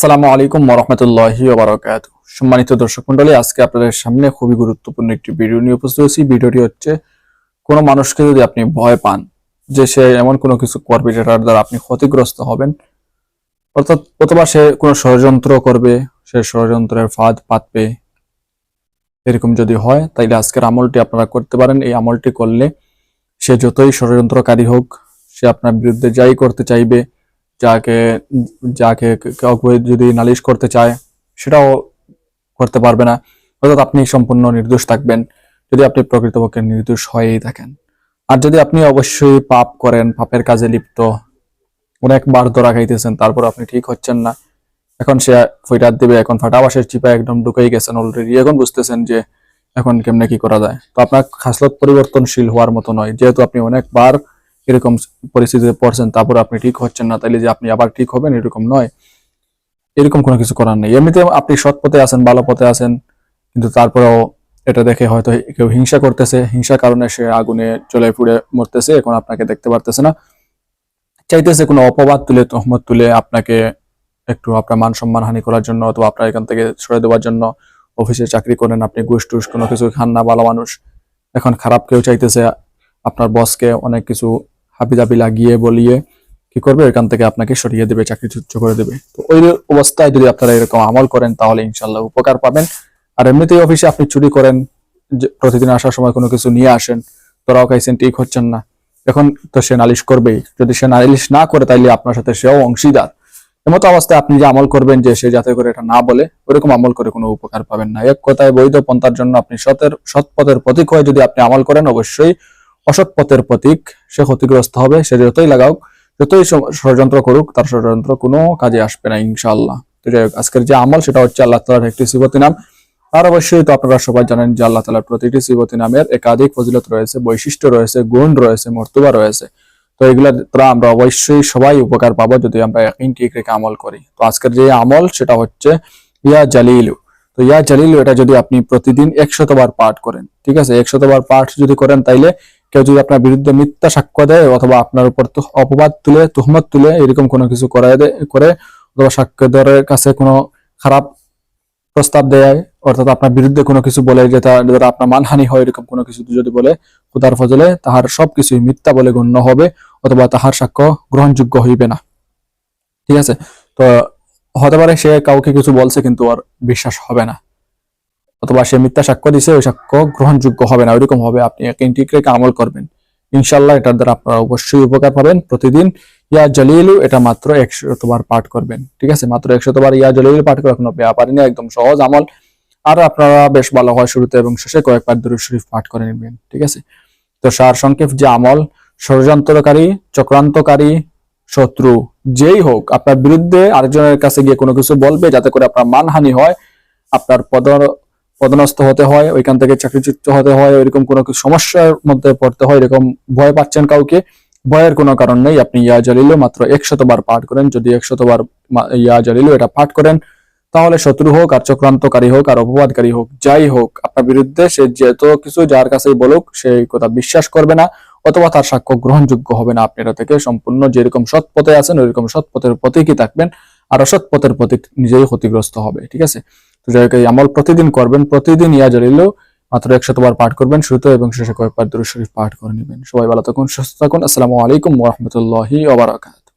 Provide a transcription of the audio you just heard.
আসসালামু আলাইকুম ওরহমতুল্লাহি ওবরাকাত। সম্মানিত দর্শক মন্ডলী, আজকে আপনাদের সামনে খুবই গুরুত্বপূর্ণ একটি ভিডিও নিয়ে উপস্থিত হয়েছি। ভিডিওটি হচ্ছে, কোনো মানুষকে যদি আপনি ভয় পান যে সে এমন কোনো কিছু করবে যেটার দ্বারা আপনি ক্ষতিগ্রস্ত হবেন, অর্থাৎ অথবা সে কোনো ষড়যন্ত্র করবে, সে ষড়যন্ত্রের ফাঁদ পাতবে, এরকম যদি হয়, তাইলে আজকের আমলটি আপনারা করতে পারেন। এই আমলটি করলে সে যতই ষড়যন্ত্রকারী হোক, সে আপনার বিরুদ্ধে যাই করতে চাইবে যাকে যাকে কাউকে যদি নালিশ করতে চায়, সেটাও করতে পারবে না। অর্থাৎ আপনি সম্পূর্ণ নির্দোষ থাকবেন, যদি আপনি প্রকৃতপক্ষে নির্দোষ হয়েই থাকেন। আর যদি আপনি অবশ্যই পাপ করেন, পাপের কাজে লিপ্ত, অনেকবার ধরা খাইতেছেন, তারপর আপনি ঠিক হচ্ছেন না, এখন সে ফইটার দিবে, এখন ফাটাবাসের চিপা একদম ঢুকেই গেছেন অলরেডি এখন বুঝতেছেন যে এখন কেমনে কি করা যায়। তো আপনার খাসলত পরিবর্তনশীল হওয়ার মতো নয়। যেহেতু আপনি অনেকবার এরকম পরিস্থিতিতে পড়ছেন, তারপর আপনি ঠিক হচ্ছেন না, তাইলে যে আপনি আবার ঠিক হবেন এরকম নয়। এরকম কোনো কিছু করার নেই। এমনিতে আপনি সৎ পথে আছেন, ভালো পথে আছেন, কিন্তু তারপরেও এটা দেখে হয়তো কেউ হিংসা করতেছে। হিংসার কারণে সে আগুনে চলে ফুড়ে মরতেছে, এখন আপনাকে দেখতে পারতেছে না। চাইতেছে কোনো অপবাদ তুলে, তহমত তুলে আপনাকে একটু আপনার মান সম্মান হানি করার জন্য অথবা আপনার এখান থেকে সরে দেওয়ার জন্য অফিসে চাকরি করেন, আপনি ঘুষ টুস কোনো কিছু খান না, ভালো মানুষ। এখন খারাপ কেউ চাইতেছে, আপনার বসকে অনেক কিছু হাবিজাবি লাগিয়ে বলিয়ে কি করবে? এখান থেকে আপনাকে সরিয়ে দেবে, চাকরি চুচ্চ করে দেবে। তো ওই অবস্থায় যদি আপনারা এরকম আমল করেন, তাহলে ইনশাল্লাহ উপকার পাবেন। আর এমনিতেই অফিসে আপনি চুরি করেন প্রতিদিন আসার সময় কোনো কিছু নিয়ে আসেন, তোরাও খাইছেন, ঠিক হচ্ছেন না। এখন তো সে নালিশ করবেই। যদি সে নালিশ না করে, তাইলে আপনার সাথে সেও অংশীদার। এমতো অবস্থায় আপনি যে আমল করবেন, যে সে যাতে করে এটা না বলে, ওরকম আমল করে কোনো উপকার পাবেন না। এক কথায় বৈধ পন্থার জন্য আপনি সতের, সৎ পথের প্রতীক হয়ে যদি আপনি আমল করেন, অবশ্যই অসৎ পথের প্রতীক সে ক্ষতিগ্রস্ত হবে সে যতই লাগাওক যতই ষড়যন্ত্র করুক তার ষড়যন্ত্র কোনো কাজে আসবে না ইনশাআল্লাহ। তো যাই হোক, আজকের যে আমল সেটা হচ্ছে আল্লাহ তালার একটি সিবতী নাম। আর অবশ্যই তো আপনারা সবাই জানেন যে আল্লাহ তালার প্রতিটি সিবতী নামের একাধিক ফজিলত রয়েছে বৈশিষ্ট্য রয়েছে গুণ রয়েছে মর্তুবা রয়েছে। তো এগুলা দ্বারা আমরা অবশ্যই সবাই উপকার পাবো যদি আমরা একই ঠিক রেখে আমল করি। তো আজকের যে আমল সেটা হচ্ছে ইয়া জালিলু। তো ইয়া জালিলু এটা যদি আপনি প্রতিদিন একশতবার পাঠ করেন ঠিক আছে? একশতবার পাঠ যদি করেন তাইলে কেউ যদি আপনার বিরুদ্ধে মিথ্যা সাক্ষ্য দেয় অথবা আপনার উপর অপবাদ তুলে, তুহমত তুলে, এরকম কোনো কিছু করায় করে অথবা সাক্ষ্যদারের কাছে কোনো খারাপ প্রস্তাব দেয়, অর্থাৎ আপনার বিরুদ্ধে কোনো কিছু বলে যে তার আপনার মানহানি হয়, এরকম কোনো কিছু যদি বলে, খুদার ফজলে তাহার সবকিছুই মিথ্যা বলে গণ্য হবে, অথবা তাহার সাক্ষ্য গ্রহণযোগ্য হইবে না। ঠিক আছে? তো, হতে পারে সে কাউকে কিছু বলছে কিন্তু ওর বিশ্বাস হবে না। অথবা সে মিথ্যা সাক্ষ্য দিছে, ওই সাক্ষ্য গ্রহণযোগ্য হবে না, ওইরকম হবে। আপনি ঠিক রেখে আমল করবেন। ইনশাল্লাহ এটার দ্বারা আপনারা অবশ্যই উপকার পাবেন প্রতিদিন। ইয়া জলিলু, এটা মাত্র একশতবার পাঠ করবেন। ঠিক আছে? মাত্র একশতবার ইয়া জলিলু পাঠ করা কোনো ব্যাপারই না একদম সহজ আমল। আর আপনারা বেশ ভালো হয় শুরুতে এবং শেষে কয়েকবার দরুদ শরীফ পাঠ করে নেবেন। ঠিক আছে? তো সার সংক্ষেপ যে আমল, ষড়যন্ত্রকারী, চক্রান্তকারী, শত্রু, যেই হোক, আপনার বিরুদ্ধে আরেকজনের কাছে গিয়ে কোনো কিছু বলবে, যাতে করে আপনার মানহানি হয়, আপনার পদ পদনস্থ হতে হয়, ওইখান থেকে চাকরিচ্যুত হতে হয়, এরকম কোনো সমস্যার মধ্যে পড়তে হয়, এরকম ভয় পাচ্ছেন কাউকে, ভয়ের কোনো কারণ নেই, আপনি ইয়া জালিলু মাত্র একশতবার পাঠ করেন, যদি একশতবার মা- ইয়া জালিলু এটা পাঠ করেন, তাহলে শত্রু হোক, আর চক্রান্তকারী হোক, আর অপবাদকারী হোক, যাই হোক, আপনার বিরুদ্ধে সে যত কিছু যার কাছেই বলুক সেই কথা বিশ্বাস করবে না, অথবা তার সাক্ষ্য গ্রহণযোগ্য হবে না। আপনি এটা থেকে সম্পূর্ণ যেরকম সৎ পথে আছেন, ওইরকম সৎ পথের প্রতীকই থাকবেন, আর অসৎ পথের প্রতীক নিজেই ক্ষতিগ্রস্ত হবে, ঠিক আছে? আমল প্রতিদিন করবেন, প্রতিদিন ইয়া জালিলেও মাত্র একশতবার পাঠ করবেন শুরুতে এবং শেষে কয়েকবার দূর শরীফ পাঠ করে নেবেন। সবাই ভালো থাকুন, সুস্থ থাকুন, আসসালামু আলাইকুম ওয়া ওবরাকাত